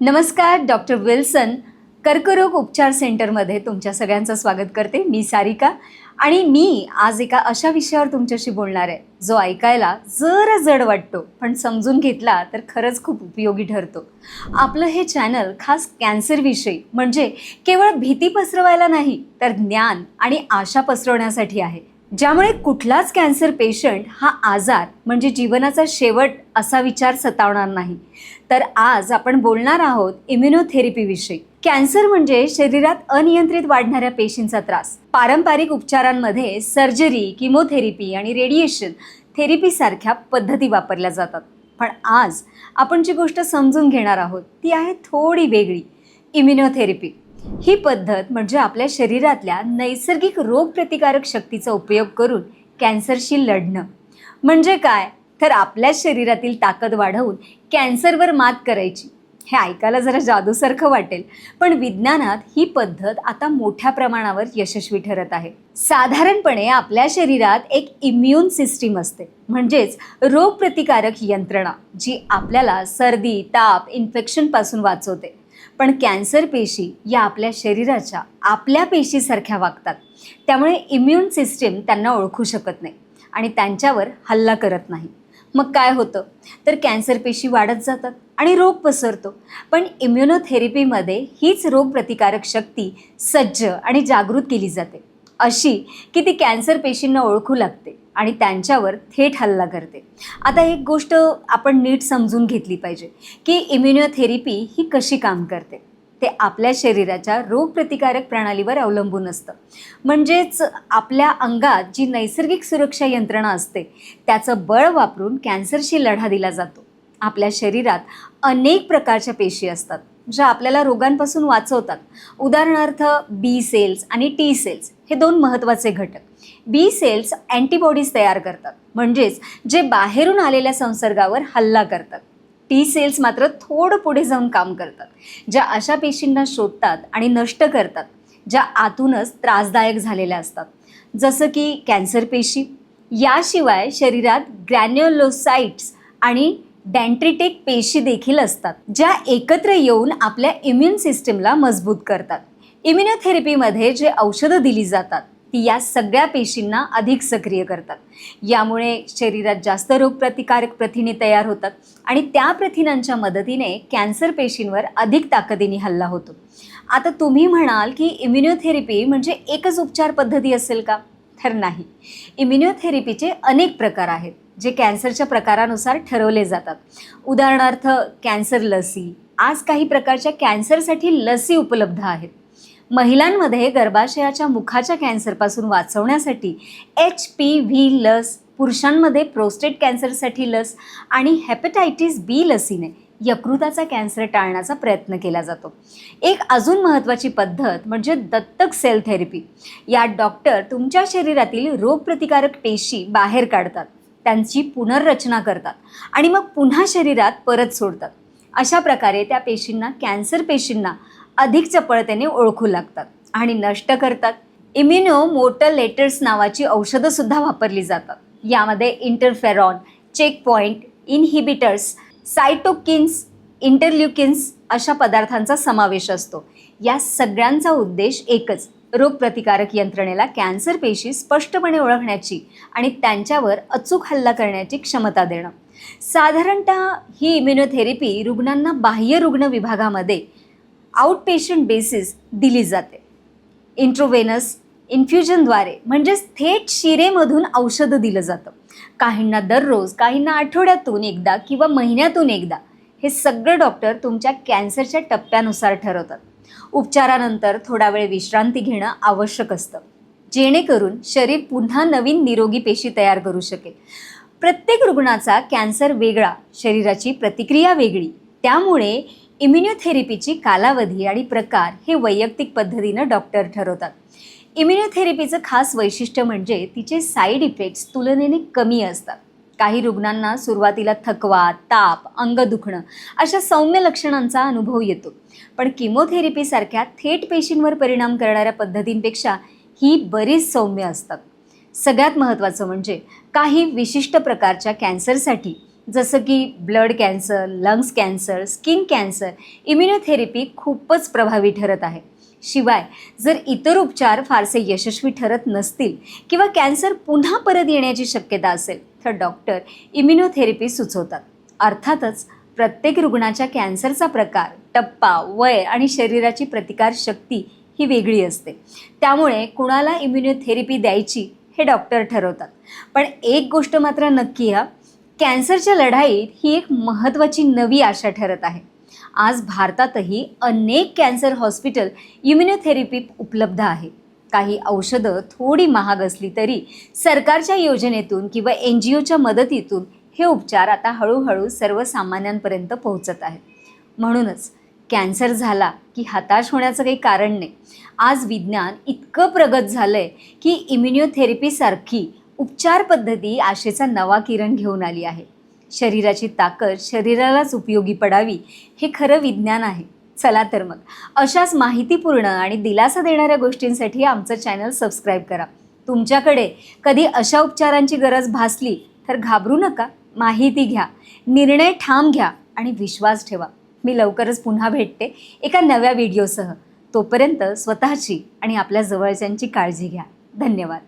नमस्कार doctor Wilson कर्करोग उपचार सेंटरमध्ये तुमच्या सगळ्यांचं स्वागत करते. मी सारिका आणि मी आज एका अशा विषयावर तुमच्याशी बोलणार आहे जो ऐकायला जरा जड वाटतो पण समजून घेतला तर खरंच खूप उपयोगी ठरतो. आपलं हे चॅनल खास कॅन्सरविषयी म्हणजे केवळ भीती पसरवायला नाही तर ज्ञान आणि आशा पसरवण्यासाठी आहे. ज्यामुळे कुठलाच कॅन्सर पेशंट हा आजार म्हणजे जीवनाचा शेवट असा विचार सतावणार नाही. तर आज आपण बोलणार आहोत इम्युनोथेरपीविषयी कॅन्सर म्हणजे शरीरात अनियंत्रित वाढणाऱ्या पेशींचा त्रास. पारंपरिक उपचारांमध्ये सर्जरी किमोथेरपी आणि रेडिएशन थेरपीसारख्या पद्धती वापरल्या जातात. पण आज आपण जी गोष्ट समजून घेणार आहोत ती आहे थोडी वेगळी. इम्युनोथेरपी ही पद्धत म्हणजे आपल्या शरीरातल्या नैसर्गिक रोगप्रतिकारक शक्तीचा उपयोग करून कॅन्सरशी लढणं. म्हणजे काय? तर आपल्या शरीरातील ताकद वाढवून कॅन्सरवर मात करायची. हे ऐकायला जरा जादूसारखं वाटेल. पण विज्ञानात ही पद्धत आता मोठ्या प्रमाणावर यशस्वी ठरत आहे. साधारणपणे आपल्या शरीरात एक इम्युन सिस्टीम असते. म्हणजेच रोगप्रतिकारक यंत्रणा जी आपल्याला सर्दी ताप इन्फेक्शनपासून वाचवते. पण कॅन्सर पेशी या आपल्या शरीराच्या आपल्या पेशीसारख्या वागतात. त्यामुळे इम्युन सिस्टीम त्यांना ओळखू शकत नाही आणि त्यांच्यावर हल्ला करत नाही. मग काय होतं? तर कॅन्सर पेशी वाढत जातात आणि रोग पसरतो. पण इम्युनोथेरपीमध्ये हीच रोगप्रतिकारक शक्ती सज्ज आणि जागृत केली जाते. अशी की ती कॅन्सर पेशींना ओळखू लागते आणि त्यांच्यावर थेट हल्ला करते. आता एक गोष्ट आपण नीट समजून घेतली पाहिजे की इम्युनोथेरपी ही कशी काम करते? ते आपल्या शरीराच्या रोगप्रतिकारक प्रणालीवर अवलंबून असतं. म्हणजेच आपल्या अंगात जी नैसर्गिक सुरक्षा यंत्रणा असते त्याचं बळ वापरून कॅन्सरशी लढा दिला जातो. आपल्या शरीरात अनेक प्रकारच्या पेशी असतात. ज्या आपल्याला रोगांपासून वाचवतात. उदाहरणार्थ बी सेल्स आणि टी सेल्स हे दोन महत्त्वाचे घटक. बी सेल्स अँटीबॉडीज तयार करतात. म्हणजेच जे बाहेरून आलेल्या संसर्गावर हल्ला करतात. टी सेल्स मात्र थोडं पुढे जाऊन काम करतात. ज्या अशा पेशींना शोधतात आणि नष्ट करतात ज्या आतूनच त्रासदायक झालेल्या असतात. जसं की कॅन्सर पेशी. याशिवाय शरीरात ग्रॅन्युलोसाइट्स आणि डॅन्ट्रिटिक पेशी देखील असतात ज्या एकत्र येऊन आपल्या इम्युन सिस्टीमला मजबूत करतात. इम्युनोथेरपीमध्ये जे औषधं दिली जातात ती या सगळ्या पेशींना अधिक सक्रिय करतात. यामुळे शरीरात जास्त रोगप्रतिकारक प्रथिने तयार होतात आणि त्या प्रथिनांच्या मदतीने कॅन्सर पेशींवर अधिक ताकदीने हल्ला होतो. आता तुम्ही म्हणाल की इम्युनोथेरपी म्हणजे एकच उपचार पद्धती असेल का? तर नाही. इम्युनोथेरपीचे अनेक प्रकार आहेत. जे कॅन्सरच्या प्रकारानुसार ठरवले जातात. उदाहरणार्थ कॅन्सर लसी. आज काही प्रकारच्या कॅन्सरसाठी लसी उपलब्ध आहेत. महिलांमध्ये गर्भाशयाच्या मुखाच्या कॅन्सरपासून वाचवण्यासाठी एच पी व्ही लस पुरुषांमध्ये प्रोस्टेट कॅन्सरसाठी लस आणि हेपटायटिस बी लसीने यकृताचा कॅन्सर टाळण्याचा प्रयत्न केला जातो. एक अजून महत्त्वाची पद्धत म्हणजे दत्तक सेल थेरपी. यात डॉक्टर तुमच्या शरीरातील रोगप्रतिकारक पेशी बाहेर काढतात. त्यांची पुनर्रचना करतात आणि मग पुन्हा शरीरात परत सोडतात. अशा प्रकारे त्या पेशींना कॅन्सर पेशींना अधिक चपळतेने ओळखू लागतात आणि नष्ट करतात. इम्युनो मोटलेटर्स नावाची औषधंसुद्धा वापरली जातात. यामध्ये interferon checkpoint inhibitors cytokines interleukins अशा पदार्थांचा समावेश असतो. या सगळ्यांचा उद्देश एकच रोगप्रतिकारक यंत्रणेला कॅन्सर पेशी स्पष्टपणे ओळखण्याची आणि त्यांच्यावर अचूक हल्ला करण्याची क्षमता देणं. साधारणतः ही इम्युनोथेरपी रुग्णांना बाह्य रुग्ण विभागामध्ये आउटपेशंट बेसिस दिली जाते. इंट्रोवेनस इन्फ्युजनद्वारे म्हणजेच थेट शिरेमधून औषधं दिलं जातं. काहींना दररोज काहींना आठवड्यातून एकदा किंवा महिन्यातून एकदा हे सगळं डॉक्टर तुमच्या कॅन्सरच्या टप्प्यानुसार ठरवतात. उपचारानंतर थोडा वेळ विश्रांती घेणं आवश्यक असतं. जेणेकरून शरीर पुन्हा नवीन निरोगी पेशी तयार करू शकेल. प्रत्येक रुग्णाचा कॅन्सर वेगळा शरीराची प्रतिक्रिया वेगळी. त्यामुळे इम्युनिओथेरपीची कालावधी आणि प्रकार हे वैयक्तिक पद्धतीनं डॉक्टर ठरवतात. इम्युनिओथेरपीचं खास वैशिष्ट्य म्हणजे तिचे साईड इफेक्ट्स तुलनेने कमी असतात. काही रुग्णांना सुरुवातीला थकवा ताप अंग दुखणं अशा सौम्य लक्षणांचा अनुभव येतो. पण किमोथेरपीसारख्या थेट पेशींवर परिणाम करणाऱ्या पद्धतींपेक्षा ही बरीच सौम्य असतात. सगळ्यात महत्त्वाचं म्हणजे काही विशिष्ट प्रकारच्या कॅन्सरसाठी जसं की blood cancer lungs cancer skin cancer immunotherapy खूपच प्रभावी ठरत आहे. शिवाय जर इतर उपचार फारसे यशस्वी ठरत नसतील किंवा कॅन्सर पुन्हा परत येण्याची शक्यता असेल तर डॉक्टर इम्युनोथेरपी सुचवतात. अर्थातच प्रत्येक रुग्णाच्या कॅन्सरचा प्रकार टप्पा वय आणि शरीराची प्रतिकारशक्ती ही वेगळी असते. त्यामुळे कुणाला इम्युनोथेरपी द्यायची हे डॉक्टर ठरवतात. पण एक गोष्ट मात्र नक्की हा कॅन्सरच्या लढाईत ही एक महत्त्वाची नवी आशा ठरत आहे. आज भारतातही अनेक कॅन्सर हॉस्पिटल इम्युनोथेरपी उपलब्ध आहे. काही औषधं थोडी महाग असली तरी सरकारच्या योजनेतून किंवा एन जी ओच्या मदतीतून हे उपचार आता हळूहळू सर्वसामान्यांपर्यंत पोहोचत आहेत. म्हणूनच कॅन्सर झाला की हताश होण्याचं काही कारण नाही. आज विज्ञान इतकं प्रगत झालं आहे की इम्युनिओथेरपीसारखी उपचार पद्धती आशेचा नवा किरण घेऊन आली आहे. शरीराची ताकद शरीरालाच उपयोगी पडावी हे खरं विज्ञान आहे. चला तर मग. अशाच माहितीपूर्ण आणि दिलासा देणाऱ्या गोष्टींसाठी आमचं चॅनल सबस्क्राईब करा. तुमच्याकडे कधी अशा उपचारांची गरज भासली तर घाबरू नका माहिती घ्या निर्णय ठाम घ्या आणि विश्वास ठेवा. मी लवकरच पुन्हा भेटते एका नव्या व्हिडिओसह. तोपर्यंत स्वतःची आणि आपल्या जवळच्यांची काळजी घ्या. धन्यवाद.